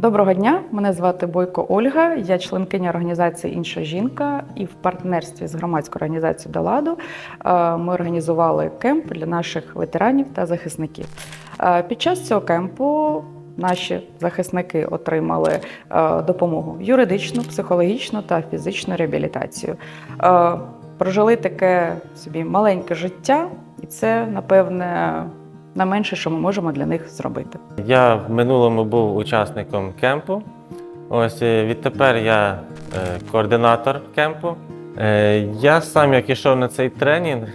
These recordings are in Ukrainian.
Доброго дня, мене звати Бойко Ольга. Я членкиня організації Інша жінка, і в партнерстві з громадською організацією Доладу е, ми організували кемп для наших ветеранів та захисників. Е, Під час цього кемпу наші захисники отримали е, допомогу юридичну, психологічну та фізичну реабілітацію. Прожили таке собі маленьке життя, і це, напевне, найменше, що ми можемо для них зробити. Я в минулому був учасником кемпу. Ось е, відтепер я е, координатор кемпу. Е, я сам, як ішов на цей тренінг,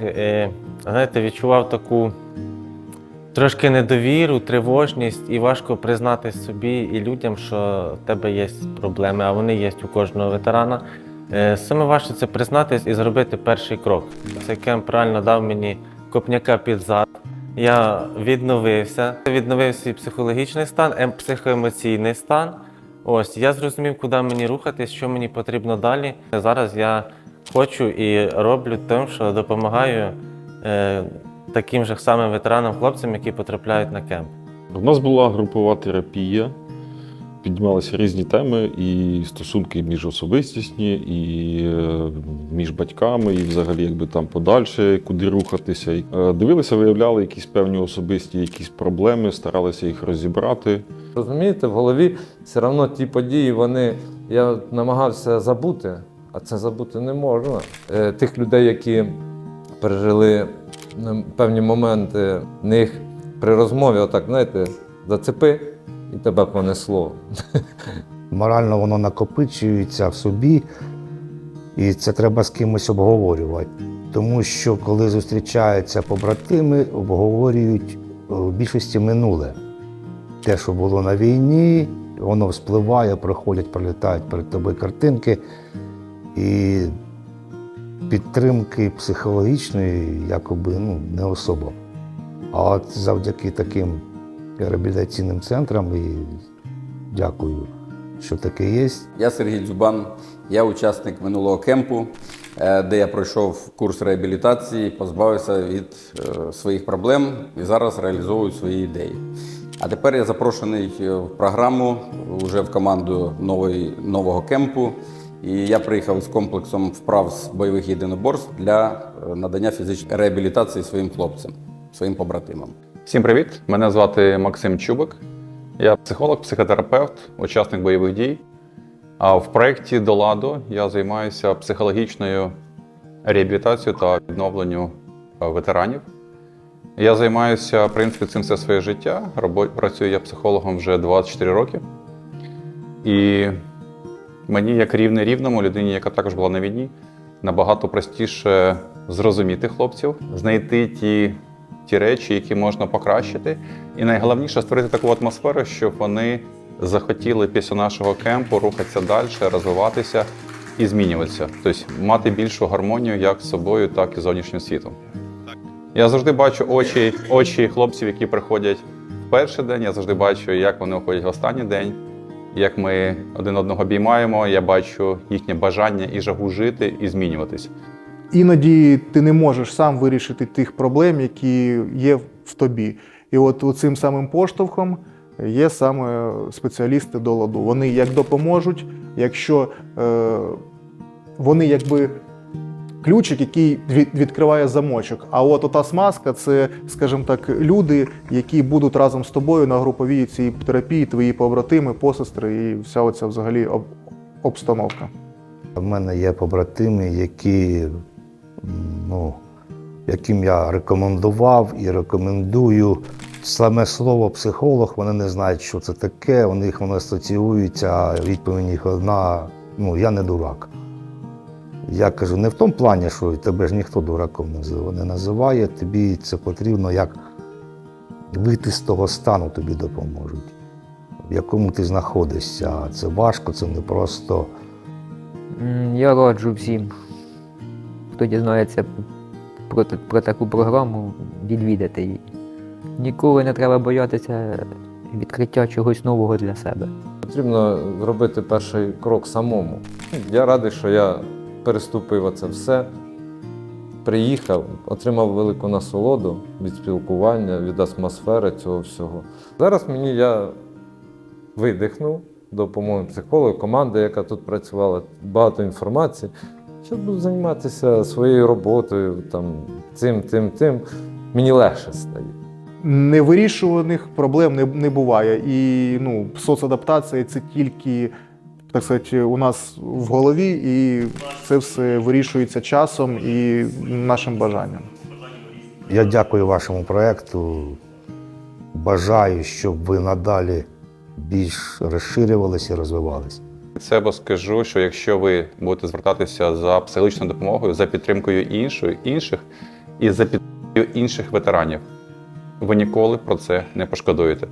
знаєте, відчував таку трошки недовіру, тривожність, і важко признати собі і людям, що в тебе є проблеми, а вони є у кожного ветерана. Саме важче це признатись і зробити перший крок. Цей кемп реально дав мені копняка під зад. Я відновився, відновив свій психологічний стан, ем- психоемоційний стан. Ось я зрозумів, куди мені рухатись, що мені потрібно далі. Зараз я хочу і роблю тим, що допомагаю е, таким же самим ветеранам, хлопцям, які потрапляють на кемп. У нас була групова терапія, піднімалися різні теми, і стосунки міжособистісні, і е, між батьками, і взагалі якби там подальше, куди рухатися. Е, Дивилися, виявляли якісь певні особисті якісь проблеми, старалися їх розібрати. Розумієте, в голові все одно ті події, вони я намагався забути, а це забути не можна. Е, Тих людей, які пережили певні моменти, в них при розмові, отак, знаєте, зацепи і тебе понесло. Морально воно накопичується в собі, і це треба з кимось обговорювати. Тому що коли зустрічаються побратими, обговорюють в більшості минуле. Те, що було на війні, воно вспливає, проходять, пролітають перед тобою картинки. І підтримки психологічної якоби ну, не особо. А от завдяки таким реабілітаційним центрам і дякую, що таке є. Я Сергій Дзюбан, я учасник минулого кемпу, е, де я пройшов курс реабілітації, позбавився від е, своїх проблем і зараз реалізовую свої ідеї. А тепер я запрошений е, в програму вже в команду нової, нового кемпу. І я приїхав з комплексом вправ з бойових єдиноборств для надання фізичної реабілітації своїм хлопцям, своїм побратимам. Всім привіт! Мене звати Максим Чубик. Я психолог, психотерапевт, учасник бойових дій. А в проєкті до ладу я займаюся психологічною реабілітацією та відновленню е, ветеранів. Я займаюся, в принципі, цим все своє життя. Працюю я психологом вже 24 роки. І мені, як рівне рівному, людині, яка також була на війні, набагато простіше зрозуміти хлопців, знайти ті ті речі, які можна покращити. І найголовніше створити таку атмосферу, щоб вони захотіли після нашого кемпу рухатися далі, розвиватися і змінюватися. Тобто мати більшу гармонію як з собою, так і з зовнішнім світом. Я завжди бачу очі, очі хлопців, які приходять в перший день. Я завжди бачу, як вони уходять в останній день, як ми один одного обіймаємо. Я бачу їхнє бажання і жагу жити і змінюватись. Іноді ти не можеш сам вирішити тих проблем, які є в тобі. І от цим самим поштовхом є саме спеціалісти до ладу. Вони як допоможуть, якщо е, вони якби ключик, який відкриває замочок. А от ота смазка це, скажімо так, люди, які будуть разом з тобою на груповій цій терапії, твої побратими, посестри і вся оця взагалі об- обстановка. У мене є побратими, які, ну, яким я рекомендував і рекомендую. Саме слово психолог, вони не знають, що це таке, у них воно асоціюється, а відповідь одна, ну, я не дурак. Я кажу, не в тому плані, що тебе ж ніхто дураком не називає, тобі це потрібно як вийти з того стану тобі допоможуть, в якому ти знаходишся. Це важко, це непросто. Я раджу всім, хто дізнається про, про таку програму, відвідати її. Ніколи не треба боятися відкриття чогось нового для себе. Потрібно зробити перший крок самому. Я радий, що я переступив оце все, приїхав, отримав велику насолоду від спілкування, від атмосфери цього всього. Зараз мені я видихнув, допомоги психолога, команда, яка тут працювала, багато інформації. Зараз буду займатися своєю роботою, там, цим, тим, тим. Мені легше стає. Невирішуваних проблем не, не буває. І ну, соцадаптація це тільки так сказати, у нас в голові, і це все вирішується часом і нашим бажанням. Я дякую вашому проєкту. Бажаю, щоб ви надалі більш розширювалися і розвивалися. Себе скажу, що якщо ви будете звертатися за психологічною допомогою, за підтримкою іншої, інших і за підтримкою інших ветеранів, ви ніколи про це не пошкодуєте.